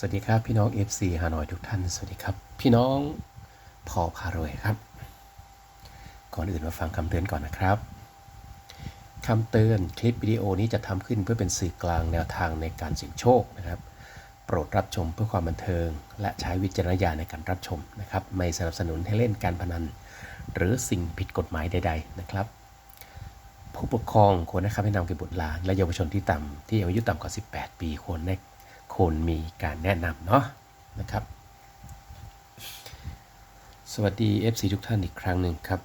สวัสดีครับพี่น้อง FC ฮานอยทุกท่าน สวัสดีครับ พี่น้องพอพารวยครับ ก่อนอื่นมาฟังคำเตือนก่อนนะครับคำเตือนคลิปวิดีโอนี้จะทำขึ้นเพื่อเป็นสื่อกลางแนวทางในการเสี่ยงโชคนะครับ โปรดรับชมเพื่อความบันเทิง และใช้วิจารณญาณในการรับชมนะครับ ไม่สนับสนุนให้เล่นการพนัน หรือสิ่งผิดกฎหมายใด ๆ นะครับ ผู้ปกครองควรให้คำแนะนำแก่บุตรหลานและเยาวชนที่ต่ำที่อายุต่ำกว่า 18 ปีควรได้ ควรมีการแนะนำเนาะนะครับ สวัสดี FC ทุกท่านอีกครั้งหนึ่งครับ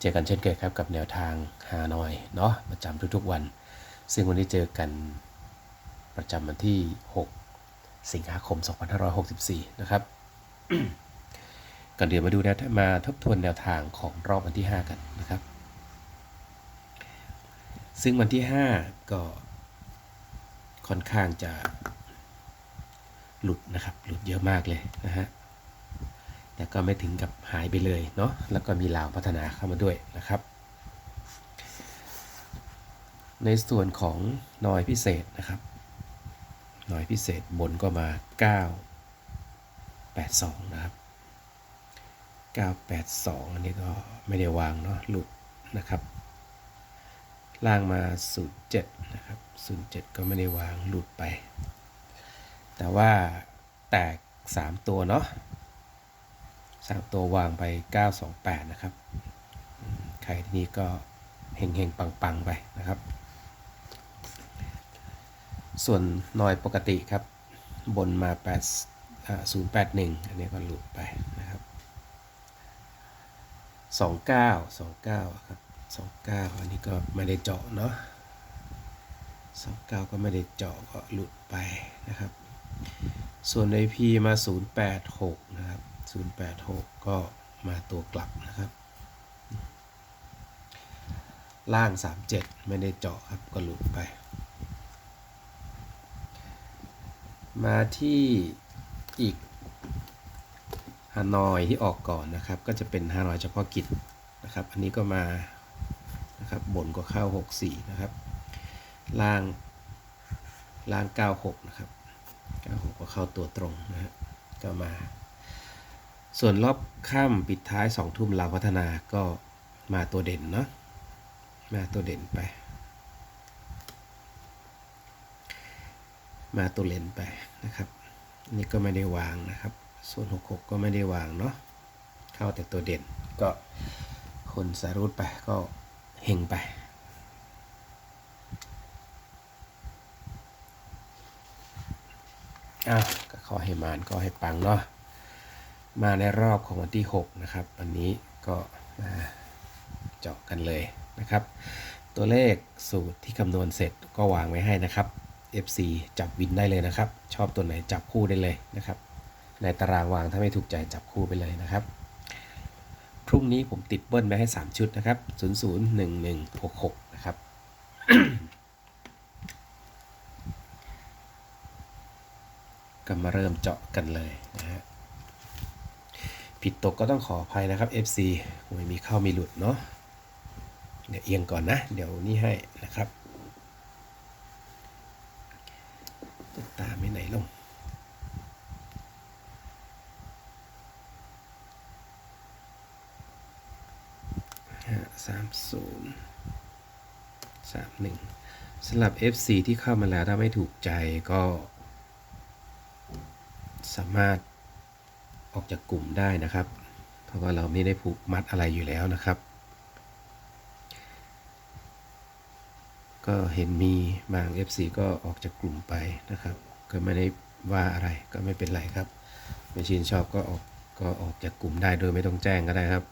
เจอกันเช่นเคยครับกับแนวทางฮานอยเนาะประจำทุกๆวัน ซึ่งวันนี้เจอกันประจำวันที่ 6 สิงหาคม 2564 นะครับก่อนเดี๋ยวมาดูแนวมาทบทวนแนวทางของรอบวันที่ 5 กันนะครับ ซึ่งวันที่ 5 ก็ ค่อนข้างจะหลุดนะครับ หลุดเยอะมากเลยนะฮะ แต่ก็ไม่ถึงกับหายไปเลยเนาะ แล้วก็มีลาวพัฒนาเข้ามาด้วยนะครับ ในส่วนของนอยพิเศษนะครับนอยพิเศษบนก็มา 982 นะครับ 982 อันนี้ก็ไม่ได้วางเนาะ หลุดนะครับ ล่างมา 07 นะครับ 07 ก็ไม่ได้วางหลุดไป แต่ว่าแตก 3 ตัวเนาะ3ตัววางไป 928 นะครับ ใครที่นี่ก็เฮงเฮงปังปัง ๆ ไปนะครับ ส่วนนอยปกติครับ บนมา8 081 อันนี้ก็หลุดไปนะครับ 29 29 ครับ 29อันนี้ก็ไม่ได้เจาะเนาะ29ก็ไม่ได้เจาะก็หลุดไปนะครับ ส่วน IP มา 086 นะครับ 086 ก็มาตัวกลับนะครับ ล่าง 37 ไม่ได้เจาะครับก็หลุดไป มาที่อีกฮานอยที่ออกก่อนนะครับ ก็จะเป็นฮานอยเฉพาะกิจนะครับ อันนี้ก็มา นะครับ บนก็เข้า 64 นะครับ ล่างล่าง 96 นะครับ 96 ก็เข้าตัวตรงนะฮะก็มา ส่วนรอบค่ำปิดท้าย 2 ทุ่มลาพัฒนาก็มาตัวเด่นเนาะ มาตัวเด่นไป มาตัวเลนไปนะครับนนี่ก็ไม่ได้วางนะครับ ส่วน 66 ก็ไม่ได้วางเนาะ เข้าแต่ตัวเด่นก็คนสารุตไปก็ เฮงไปอะก็ขอให้มานก็ให้ปังเนาะ มาในรอบของวันที่ 6 นะครับ วันนี้ก็มาเจาะกันเลยนะครับ ตัวเลขสูตรที่คำนวณเสร็จก็วางไว้ให้นะครับ FC จับวินได้เลยนะครับ ชอบตัวไหนจับคู่ได้เลยนะครับ ในตารางวางถ้าไม่ถูกใจจับคู่ไปเลยนะครับ พรุ่งนี้ผมติดเบิ้ลไว้ให้ 3 ชุดนะครับ 0 0 1 1 6 6 นะครับ ก็มาเริ่มเจาะกันเลยนะฮะ ผิดตกก็ต้องขออภัยนะครับ FC ไม่มีเข้ามีหลุดเนาะ เดี๋ยวเอียงก่อนนะ เดี๋ยวนี่ให้นะครับตุ๊กตาไม่ไหนลง สามศูนย์สามหนึ่งสำหรับ FC ที่เข้ามาแล้วถ้าไม่ถูกใจก็ สามารถออกจากกลุ่มได้นะครับ เพราะว่าเราไม่ได้ผูกมัดอะไรอยู่แล้วนะครับ ก็เห็นมีบาง FC ก็ออกจากกลุ่มไปนะครับ ก็ไม่ได้ว่าอะไรก็ไม่เป็นไรครับ ไม่ชินชอบก็ออกก็ออกจากกลุ่มได้โดยไม่ต้องแจ้งก็ได้ครับ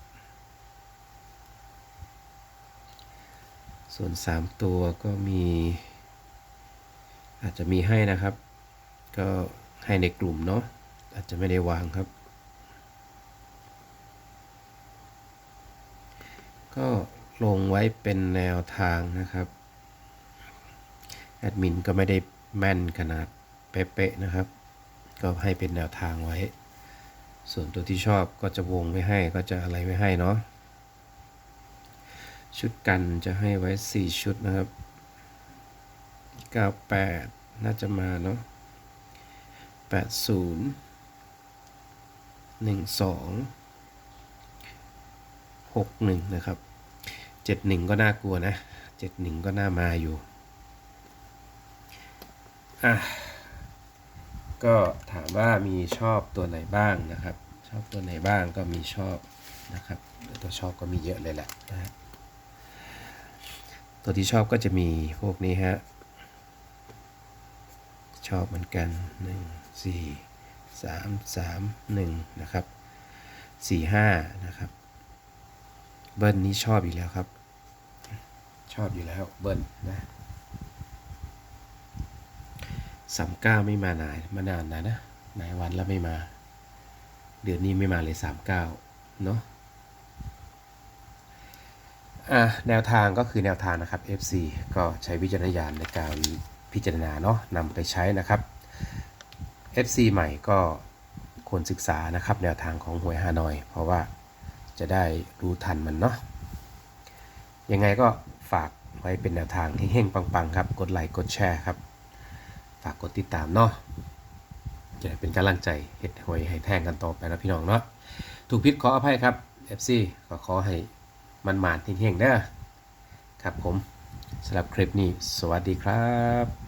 ส่วน 3 ตัวก็มี อาจจะมีให้นะครับ ก็ให้ในกลุ่มเนาะอาจจะไม่ได้วางครับ ก็ลงไว้เป็นแนวทางนะครับแอดมินก็ไม่ได้แม่นขนาดเป๊ะๆนะครับ ก็ให้เป็นแนวทางไว้ ส่วนตัวที่ชอบก็จะวงไว้ให้ก็จะอะไรไว้ให้เนาะ ชุดกันจะให้ไว้ 4 ชุดนะครับ 98 น่าจะมาเนาะแปดศูนย์หนึ่งสองหกหนึ่งนะครับเจ็ดหนึ่งก็น่ากลัวนะเจ็ดหนึ่งก็น่ามาอยู่อะก็ถามว่ามีชอบตัวไหนบ้างนะครับ ชอบตัวไหนบ้างก็มีชอบนะครับตัวชอบก็มีเยอะเลยแหละนะฮะ ตัวที่ชอบก็จะมีพวกนี้ฮะ ชอบเหมือนกันหนึ่งสี่สามสามหนึ่งนะครับสี่ห้านะครับ เบิ้ลนี้ชอบอีกแล้วครับ ชอบอยู่แล้วเบิ้ลนะสามเก้าไม่มานานมานานนะนะหลายวันแล้วไม่มา เดือนนี้ไม่มาเลยสามเก้าเนาะ อะแนวทางก็คือแนวทางนะครับ FC ก็ใช้วิจารณญาณในการพิจารณาเนาะนำไปใช้นะครับ FC ใหม่ก็ควรศึกษานะครับแนวทางของหวยฮานอย เพราะว่าจะได้รู้ทันมันเนาะยังไงก็ฝากไว้เป็นแนวทางเฮงปังๆครับ กดไลค์กดแชร์ครับ ฝากกดติดตามเนาะจะเป็นกำลังใจเฮ็ดหวยให้แท่งกันต่อไปนะพี่น้องเนาะถูกพิษขออภัยครับ FC ก็ขอให้ มันหมานๆเฮงๆเด้อครับผมสำหรับคลิปนี้ สวัสดีครับ